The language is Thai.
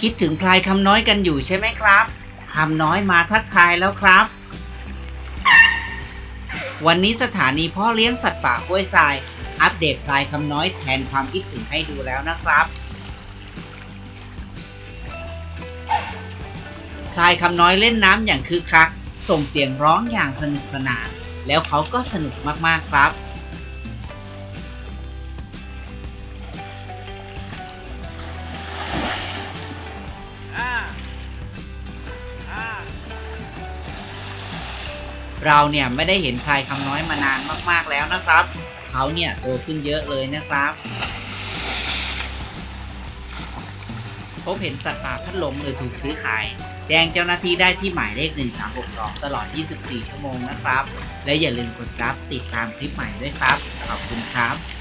คิดถึงพลายคำน้อยกันอยู่ใช่ไหมครับคำน้อยมาทักทายแล้วครับ วันนี้สถานีพ่อเลี้ยงสัตว์ป่าห้วยทราย อัปเดตพลายคำน้อยแทนความคิดถึงให้ดูแล้วนะครับพลายคำน้อยเล่นน้ำอย่างคึกคัก ส่งเสียงร้องอย่างสนุกสนาน แล้วเขาก็สนุกมากๆครับ เราเนี่ยไม่ได้เห็นพลายคำน้อยมานานมากๆแล้วนะครับ เขาเนี่ยโตขึ้นเยอะเลยนะครับ พบเห็นสัตว์ป่าพัดหลงหรือถูกซื้อขาย แจ้งเจ้าหน้าที่ได้ที่หมายเลข 1362 ตลอด 24 ชั่วโมงนะครับ และอย่าลืมกดซับติดตามคลิปใหม่ด้วยครับ ขอบคุณครับ「